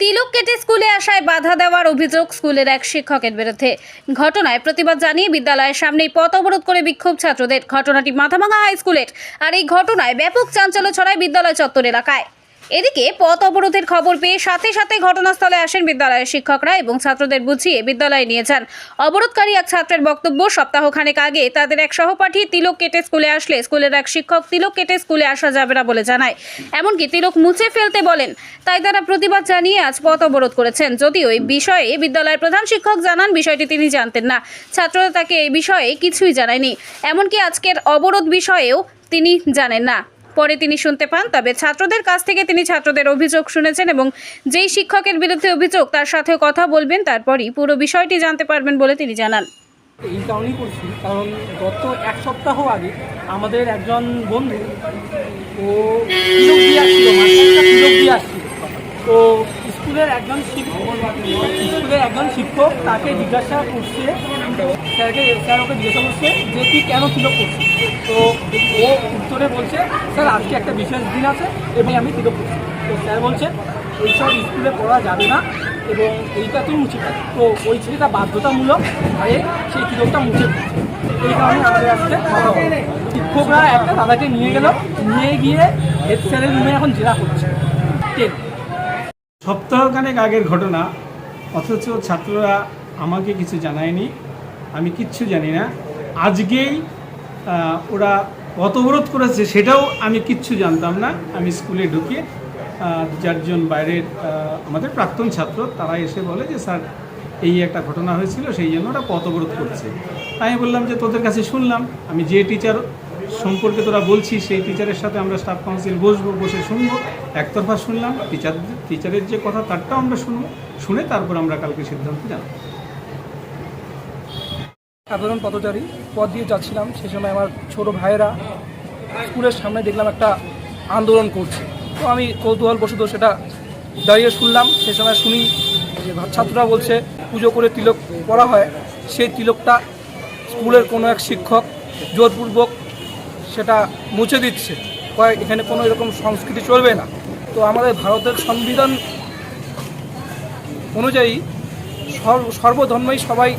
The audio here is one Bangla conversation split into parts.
তিলুক কেটে স্কুলে আসায় বাধা দেওয়ার অভিযোগ স্কুলের এক শিক্ষকের বিরুদ্ধে। ঘটনায় প্রতিবাদ জানিয়ে বিদ্যালয়ের সামনেই পথ অবরোধ করে বিক্ষোভ ছাত্রদের। ঘটনাটি মাথাভাঙা হাই স্কুলের আর এই ঘটনায় ব্যাপক চাঞ্চল্য ছড়ায় বিদ্যালয় চত্বর এলাকায়। এদিকে পথ অবরোধের খবর পেয়ে সাথে সাথে ঘটনাস্থলে আসেন বিদ্যালয়ের শিক্ষকরা এবং ছাত্রদের বুঝিয়ে বিদ্যালয়ে নিয়ে যান। অবরোধকারী এক ছাত্রের বক্তব্য, সপ্তাহখানেক আগে তাদের এক সহপাঠী তিলক কেটে স্কুলে আসলে স্কুলের এক শিক্ষক তিলক কেটে স্কুলে আসা যাবে না বলে জানায়। এমনকি তিলক মুছে ফেলতে বলেন, তাই তারা প্রতিবাদ জানিয়ে আজ পথ অবরোধ করেছেন। যদিও এই বিষয়ে বিদ্যালয়ের প্রধান শিক্ষক জানান, বিষয়টি তিনি জানতেন না। ছাত্ররা তাকে এই বিষয়ে কিছুই জানায়নি। এমনকি আজকের অবরোধ বিষয়েও তিনি জানেন না। পরে তিনি শুনতে পান, তবে ছাত্রদের কাছ থেকে তিনি ছাত্রদের অভিযোগ শুনেছেন এবং যেই শিক্ষকের বিরুদ্ধে অভিযোগ, তার সাথে কথা বলবেন, তারপরই পুরো বিষয়টি জানতে পারবেন বলে তিনি জানান। এই কারণেই করছি, কারণ গত এক সপ্তাহ আগে আমাদের একজন বন্ধু, ও স্কুলের একজন স্কুলের একজন শিক্ষক তাকে জিজ্ঞাসা করছে, স্যারকে, স্যার ওকে জিজ্ঞাসা করছে যে তুই কেন তিলক করছিস? তো উত্তরে বলছে, স্যার, আজকে একটা বিশেষ দিন আছে এবং আমি করছি তো স্যার বলছে, এইসব স্কুলে পড়া যাবে না এবং এইটা তুই মুছে তো ওই ছেলেটা বাধ্যতামূলক হয়ে সেই তিলকটা মুছে এই কারণে আমাদের আজকে শিক্ষকরা একটা দাদাকে নিয়ে গেল, নিয়ে গিয়ে হেড স্যারের রুমে এখন জেরা করছে। সপ্তাহখানেক আগের ঘটনা, অথচ ছাত্ররা আমাকে কিছু জানায়নি, আমি কিচ্ছু জানি না। আজকেই ওরা অতবরোধ করেছে সেটাও আমি কিচ্ছু জানতাম না। আমি স্কুলে ঢুকে চারজন বাইরের আমাদের প্রাক্তন ছাত্র, তারা এসে বলে যে, স্যার, এই একটা ঘটনা হয়েছিল, সেই জন্য ওরা পথ অবরোধ করছে। তাই আমি বললাম যে, তোদের কাছে শুনলাম। আমি যে টিচার সম্পর্কে তোরা বলছিস সেই টিচারের সাথে আমরা স্টাফ কাউন্সিল বসবো, বসে শুনব। একতরফা শুনলাম, টিচার, টিচারের যে কথা, তারটাও আমরা শুনব। শুনে তারপর আমরা কালকে সিদ্ধান্ত জানাব। সাধারণ পথচারী পথ দিয়ে যাচ্ছিলাম। সে সময় আমার ছোট ভাইয়েরা স্কুলের সামনে দেখলাম একটা আন্দোলন করছে। তো আমি কৌতূহল বসত সেটা দাঁড়িয়ে শুনলাম। সে সময় শুনি যে ছাত্ররা বলছে, পুজো করে তিলক করা হয়। সেই তিলকটা স্কুলের কোনো এক শিক্ষক জোরপূর্বক সেটা মুছে দিচ্ছে। কয়, এখানে কোনো এরকম সংস্কৃতি চলবে না। তো আমাদের ভারতের সংবিধান অনুযায়ী সর্ব সর্বধর্মই সবাই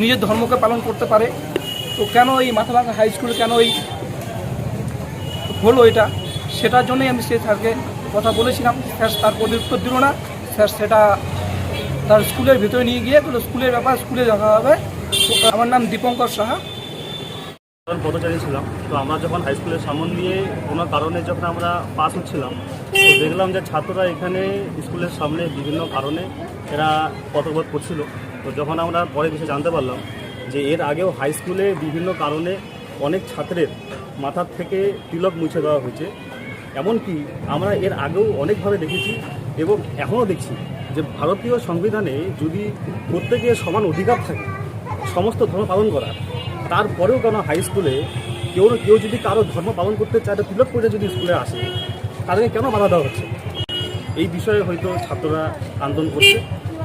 নিজের ধর্মকে পালন করতে পারে। তো কেন এই মাথাভাঙা হাই স্কুলে কেন এই হলো এটা? সেটার জন্যই আমি সে স্যারকে কথা বলেছিলাম। স্যার তার প্রতি উত্তর দিল না। স্যার সেটা তার স্কুলের ভিতরে নিয়ে গিয়ে কোনো স্কুলের ব্যাপার স্কুলে দেখা হবে। আমার নাম দীপঙ্কর সাহা। পথচারী ছিলাম, তো আমরা যখন হাই স্কুলের সামন দিয়ে কোনো কারণে যখন আমরা পাস হচ্ছিলাম, তো দেখলাম যে ছাত্ররা এখানে স্কুলের সামনে বিভিন্ন কারণে এরা পথবোধ করছিল। তো যখন আমরা পরে বিষয়ে জানতে পারলাম যে এর আগেও হাই স্কুলে বিভিন্ন কারণে অনেক ছাত্রের মাথার থেকে তিলক মুছে দেওয়া হয়েছে। এমনকি আমরা এর আগেও অনেকভাবে দেখেছি এবং এখনও দেখছি যে ভারতীয় সংবিধানে যদি প্রত্যেকের সমান অধিকার থাকে, সমস্ত ধর্ম পালন করার তারপরেও কেন হাই স্কুলে কেউ কেউ যদি কারও ধর্ম পালন করতে চায় তিলক করে যদি স্কুলে আসে, তাদেরকে কেন বাধা দেওয়া হচ্ছে? এই বিষয়ে হয়তো ছাত্ররা আন্দোলন করছে।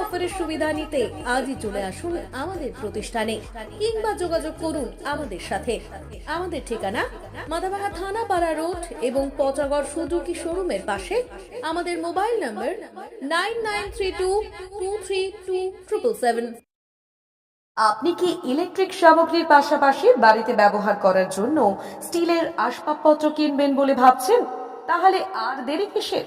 অফারের সুবিধা নিতে আজই চলে আসুন আমাদের প্রতিষ্ঠানে কিংবা যোগাযোগ করুন আমাদের সাথে। আমাদের ঠিকানা মাদাবাহা থানাপাড়া রোড এবং পচাগড় সুজুকি শোরুমের পাশে আমাদের mobile number nine nine three two two three two triple seven. আপনি কি ইলেকট্রিক সামগ্রীর পাশাপাশি বাড়িতে ব্যবহার করার জন্য স্টিলের আসবাবপত্র কিনবেন বলে ভাবছেন? তাহলে আর দেরি কিসের?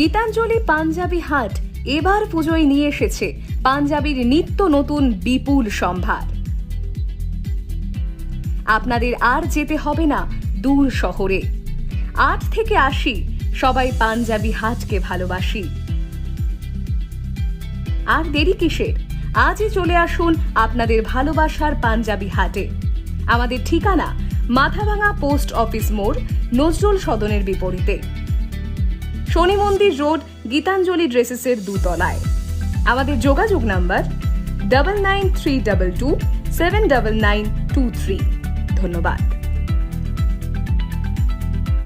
গীতাঞ্জলি পাঞ্জাবি হাট এবার পুজোয় নিয়ে এসেছে পাঞ্জাবির নিত্য নতুন বিপুল সম্ভার। আপনাদের আর যেতে হবে না দূর শহরে। আট থেকে আশি, সবাই পাঞ্জাবি হাটকে ভালোবাসি। আর দেরি কিসের? আজই চলে আসুন আপনাদের ভালোবাসার পাঞ্জাবি হাটে। আমাদের ঠিকানা মাথাভাঙা পোস্ট অফিস মোড়, নজরুল সদনের বিপরীতে। শনি মন্দির রোড গীতাঞ্জলি ড্রেসেসের দুতলায়। আমাদের যোগাযোগ number double nine three double two seven double nine two three ধন্যবাদ।